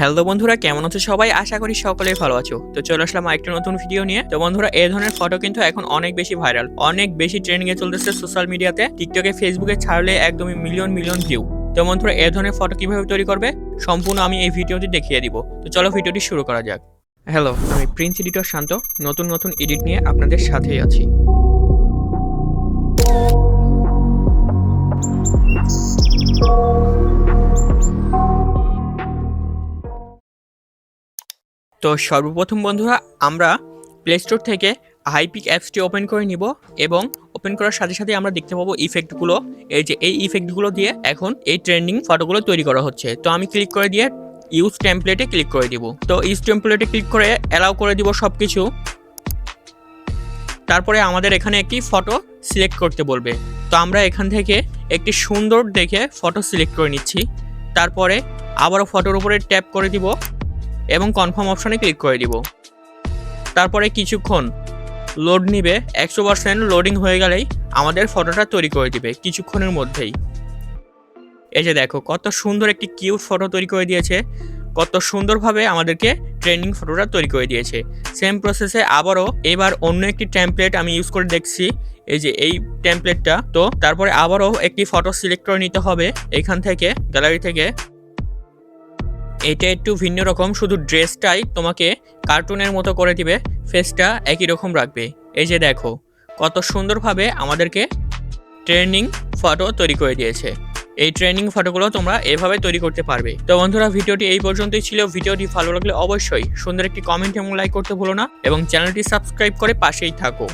Hello বন্ধুরা, কেমন আছো সবাই? আশা করি সকলেই ভালো আছো। তো চলে আসলাম একটা নতুন ভিডিও নিয়ে। তো বন্ধুরা, এই ধরনের ফটো কিন্তু এখন অনেক বেশি ভাইরাল অনেক বেশি ট্রেন্ডিং এ চলতেছে সোশ্যাল মিডিয়াতে টিকটকে ফেসবুকে ছাড়লে একদমই মিলিয়ন মিলিয়ন ভিউ তো বন্ধুরা, এই ধরনের ফটো কীভাবে তৈরি করবে? সম্পূর্ণ আমি এই ভিডিওটি দেখিয়ে দিব। তো চলো ভিডিওটি শুরু করা যাক। হ্যালো আমি প্রিন্স এডিটর শান্ত। নতুন নতুন এডিট নিয়ে আপনাদের সাথেই আছি। তো সর্বপ্রথম বন্ধুরা, আমরা প্লে স্টোর থেকে হাইপিক অ্যাপসটি ওপেন করে নিব এবং ওপেন করার সাথে সাথে আমরা দেখতে পাবো ইফেক্টগুলো এই যে এই ইফেক্টগুলো দিয়ে এখন এই ট্রেন্ডিং ফটোগুলো তৈরি করা হচ্ছে। তো আমি ক্লিক করে দিয়ে ইউজ টেমপ্লেটে ক্লিক করে দিব। তো ইউজ টেমপ্লেটে ক্লিক করে অ্যালাউ করে দিব সব কিছু তারপরে আমাদের এখানে একটি ফটো সিলেক্ট করতে বলবে। তো আমরা এখান থেকে একটি সুন্দর দেখে ফটো সিলেক্ট করে নিচ্ছি। তারপরে আবারও ফটোর উপরে ট্যাপ করে দিব। এবং কনফার্ম অপশনে ক্লিক করে দিব। তারপরে কিছুক্ষণ লোড নিবে। একশো পার্সেন্ট লোডিং হয়ে গেলেই আমাদের ফটোটা তৈরি করে দিবে কিছুক্ষণের মধ্যেই। এই যে দেখো, কত সুন্দর একটি কিউট ফটো তৈরি করে দিয়েছে। কত সুন্দরভাবে আমাদেরকে ট্রেন্ডিং ফটোটা তৈরি করে দিয়েছে। সেম প্রসেসে আবারও এবার অন্য একটি টেমপ্লেট আমি ইউজ করে দেখছি। এই যে এই টেমপ্লেটটা তো তারপরে আবারও একটি ফটো সিলেক্ট করে নিতে হবে। এখান থেকে গ্যালারি থেকে এটা একটু ভিন্ন রকম, শুধু ড্রেসটাই তোমাকে কার্টুনের মতো করে দিবে ফেসটা একই রকম রাখবে। এই যে দেখো, কত সুন্দরভাবে আমাদেরকে ট্রেনিং ফটো তৈরি করে দিয়েছে। এই ট্রেনিং ফটোগুলো তোমরা এভাবে তৈরি করতে পারবে। তো বন্ধুরা, ভিডিওটি এই পর্যন্তই ছিল। ভিডিওটি ভালো লাগলে অবশ্যই সুন্দর একটি কমেন্ট এবং লাইক করতে ভুলো না এবং চ্যানেলটি সাবস্ক্রাইব করে পাশেই থাকো।